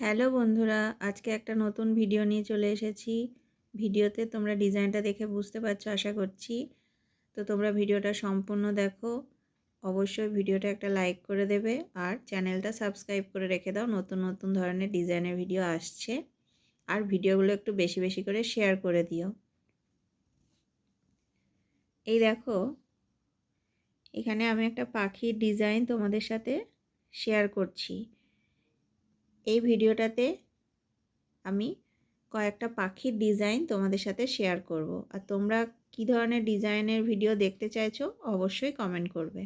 Hello বন্ধুরা, আজকে একটা নতুন ভিডিও নিয়ে চলে এসেছি। ভিডিওতে তোমরা ডিজাইনটা দেখে বুঝতে পারছ, আশা করছি। তো তোমরা ভিডিওটা সম্পূর্ণ দেখো। অবশ্যই ভিডিওটা একটা লাইক করে দেবে আর চ্যানেলটা সাবস্ক্রাইব করে রেখে দাও, নতুন নতুন ধরনের ডিজাইনের ভিডিও আসছে। আর ভিডিওগুলো একটু বেশি বেশি করে শেয়ার করে দিও। এই দেখো, এখানে আমি একটা পাখির ডিজাইন তোমাদের সাথে শেয়ার করছি। এই ভিডিওটাতে আমি কয়েকটা পাখির ডিজাইন তোমাদের সাথে শেয়ার করব। আর তোমরা কি ধরনের ডিজাইনের ভিডিও দেখতে চাইছো অবশ্যই কমেন্ট করবে।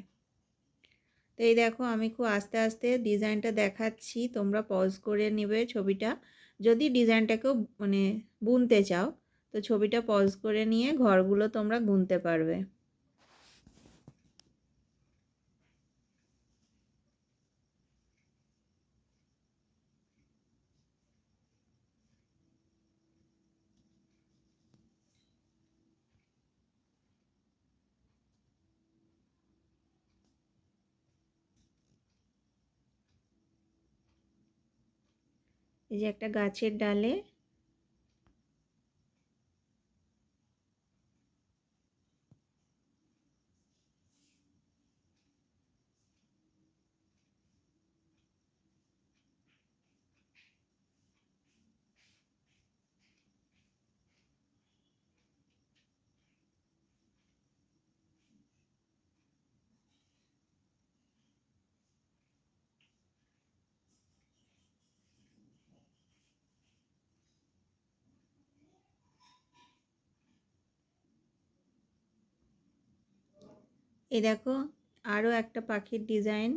তো এই দেখো, আমি খুব আস্তে আস্তে ডিজাইনটা দেখাচ্ছি। তোমরা পজ করে নেবে ছবিটা। যদি ডিজাইনটাকেও মানে বুনতে চাও, তো ছবিটা পজ করে নিয়ে ঘরগুলো তোমরা গুনতে পারবে। এই যে একটা গাছের ডালে এই দেখো আরও একটা পাখির ডিজাইন।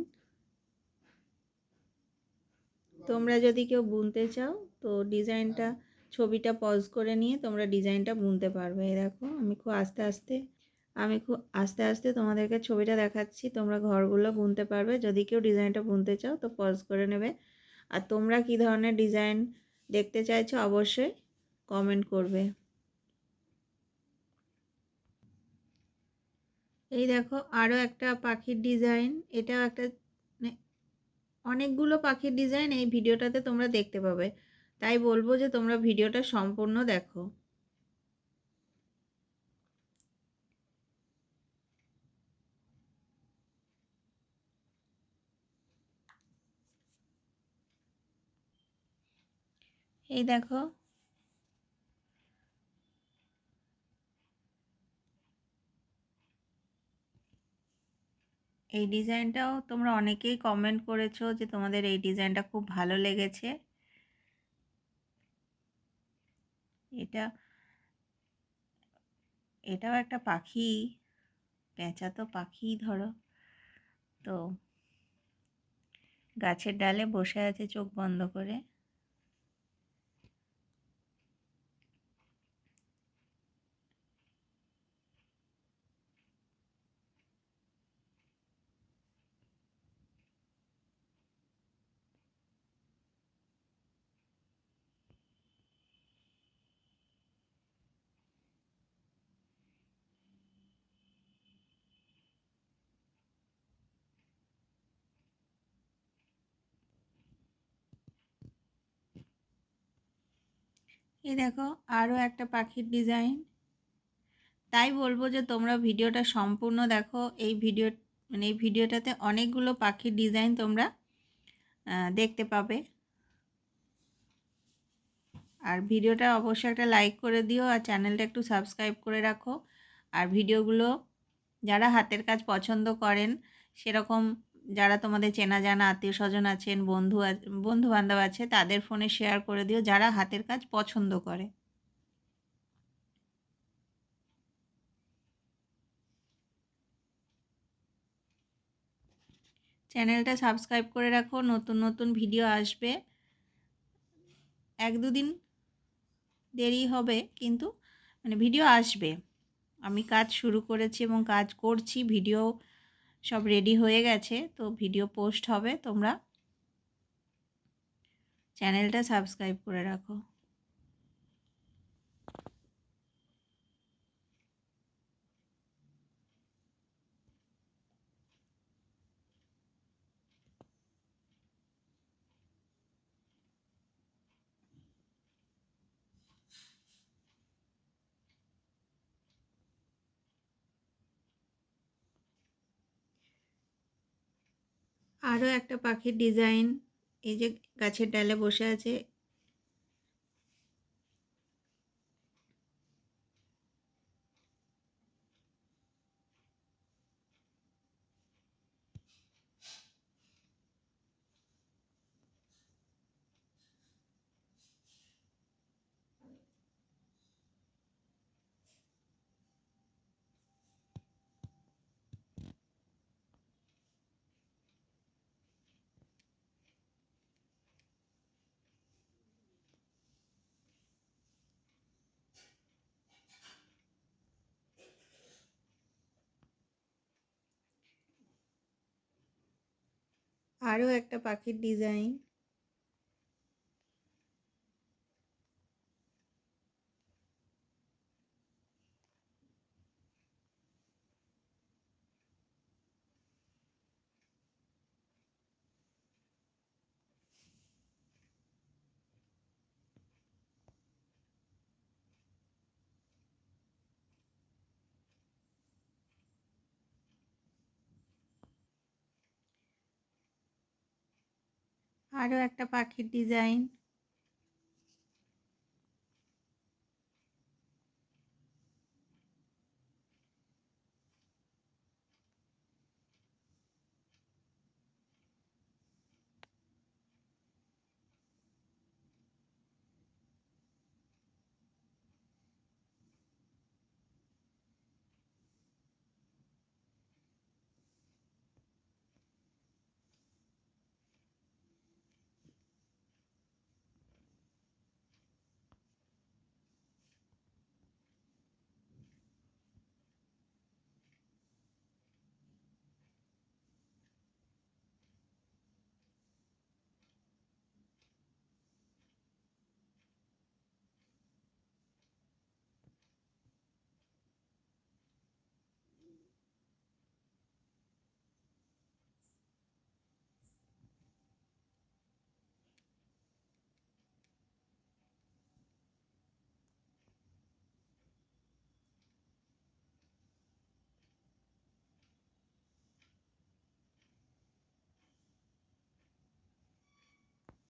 তোমরা যদি কেউ বুনতে চাও, তো ডিজাইনটা, ছবিটা পজ করে নিয়ে তোমরা ডিজাইনটা বুনতে পারবে। এই দেখো, আমি খুব আস্তে আস্তে, আমি খুব আস্তে আস্তে তোমাদেরকে ছবিটা দেখাচ্ছি। তোমরা ঘরগুলো বুনতে পারবে। যদি কেউ ডিজাইনটা বুনতে চাও, তো পজ করে নেবে। আর তোমরা কি ধরনের ডিজাইন দেখতে চাইছো, অবশ্যই কমেন্ট করবে। এই দেখো আরও একটা পাখির ডিজাইন। এটাও একটা মানে অনেকগুলো পাখির ডিজাইন এই ভিডিওটাতে তোমরা দেখতে পাবে। তাই বলব যে তোমরা ভিডিওটা সম্পূর্ণ দেখো। এই দেখো এই ডিজাইনটাও তোমরা অনেকেই কমেন্ট করেছ যে তোমাদের এই ডিজাইনটা খুব ভালো লেগেছে। এটা, এটাও একটা পাখি, পেঁচা তো পাখি ধরো। তো গাছের ডালে বসে আছে চোখ বন্ধ করে। এই দেখো আরও একটা পাখির ডিজাইন। তাই বলব যে তোমরা ভিডিওটা সম্পূর্ণ দেখো, এই ভিডিও মানে এই ভিডিওটাতে অনেকগুলো পাখির ডিজাইন তোমরা দেখতে পাবে। আর ভিডিওটা অবশ্যই একটা লাইক করে দিও আর চ্যানেলটা একটু সাবস্ক্রাইব করে রাখো। আর ভিডিওগুলো যারা হাতের কাজ পছন্দ করেন, সেরকম যারা তোমাদের চেনা জানা, আত্মীয় স্বজন আছেন, বন্ধু বন্ধু বান্ধব আছে, তাদের ফোনে শেয়ার করে দিও, যারা হাতের কাজ পছন্দ করে। চ্যানেলটা সাবস্ক্রাইব করে রাখো, নতুন নতুন ভিডিও আসবে। এক দুদিন দেরি হবে, কিন্তু মানে ভিডিও আসবে। আমি কাজ শুরু করেছি এবং কাজ করছি ভিডিও সব রেডি হয়ে গেছে তো ভিডিও পোস্ট হবে তোমরা। চ্যানেলটা সাবস্ক্রাইব করে রাখো। আরও একটা পাখির ডিজাইন এই যে গাছের ডালে বসে আছে আরও একটা পাখির ডিজাইন আরও একটা পাখির ডিজাইন।